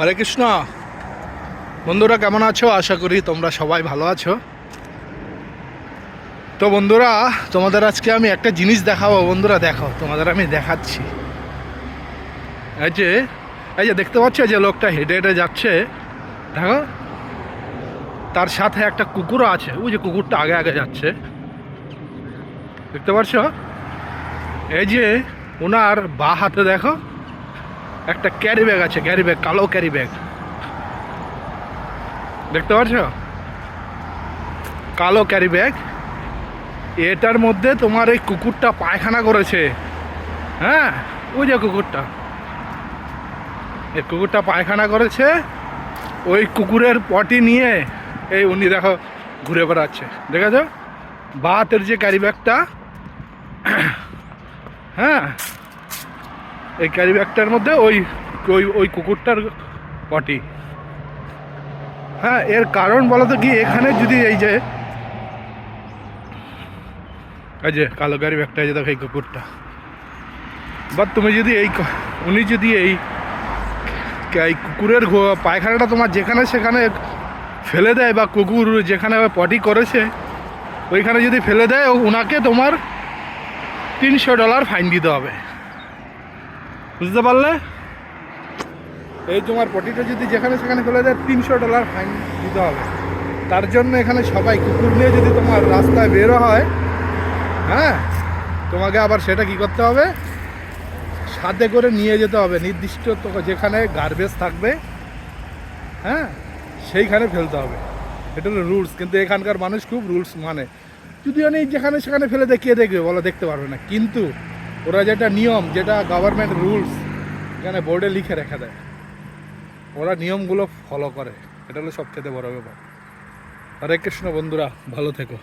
হরে কৃষ্ণ। বন্ধুরা, কেমন আছো? আশা করি তোমরা সবাই ভালো আছো। তো বন্ধুরা, তোমাদের আজকে আমি একটা জিনিস দেখাবো। বন্ধুরা, দেখো, তোমাদের আমি দেখাচ্ছি। এই যে এই যে দেখতে পাচ্ছ যে লোকটা হেঁটে হেঁটে যাচ্ছে? দেখো, তার সাথে একটা কুকুরও আছে। ওই যে কুকুরটা আগে আগে যাচ্ছে। দেখতে পাচ্ছ? এই যে, ওনার বা হাতে দেখো একটা ক্যারি ব্যাগ আছে ক্যারি ব্যাগ কালো ক্যারি ব্যাগ দেখতে পাচ্ছ? কালো ক্যারি ব্যাগ এটার মধ্যে তোমার এই কুকুরটা পায়খানা করেছে। হ্যাঁ? ওই যে কুকুরটা। এই কুকুরটা পায়খানা করেছে। ওই কুকুরের পটি নিয়ে এই উনি দেখো ঘুরে বেড়াচ্ছে। দেখেছ? বা হাতের যে ক্যারি ব্যাগটা হ্যাঁ? এই ক্যারি ব্যাগটার মধ্যে ওই ওই ওই কুকুরটার পটি হ্যাঁ এর কারণ বলো তো কি? এখানে যদি এই যে এই যে কালো ক্যারি ব্যাগটা যে দেখো এই কুকুরটা। বা তুমি যদি এই উনি যদি এই এই কুকুরের পায়খানাটা তোমার যেখানে সেখানে ফেলে দেয় বা কুকুর যেখানে পটি করেছে, ওইখানে যদি ফেলে দেয়, ওনাকে তোমার তিনশো ডলার ফাইন দিতে হবে। বুঝতে পারলে? এই তোমার পটিটা যদি যেখানে সেখানে ফেলে দেয় তিনশো ডলার ফাইন দিতে হবে। তার জন্য এখানে সবাই কুকুর নিয়ে যদি তোমার রাস্তায় বেরো হয় হ্যাঁ তোমাকে আবার সেটা কি করতে হবে? সাথে করে নিয়ে যেতে হবে। নির্দিষ্ট যেখানে গার্বেজ থাকবে হ্যাঁ সেইখানে ফেলতে হবে। এটা হলো রুলস কিন্তু এখানকার মানুষ খুব রুলস মানে। যদিও নেই যেখানে সেখানে ফেলে দিয়ে কে দেখবে, বলো দেখতে পারবে না। কিন্তু ওরা যেটা নিয়ম, যেটা গভর্নমেন্ট রুলস এখানে বোর্ডে লিখে রেখে দেয়। ওরা নিয়মগুলো ফলো করে। এটা হলো সবথেকে বড় ব্যাপার। হরে কৃষ্ণ বন্ধুরা, ভালো থেকো।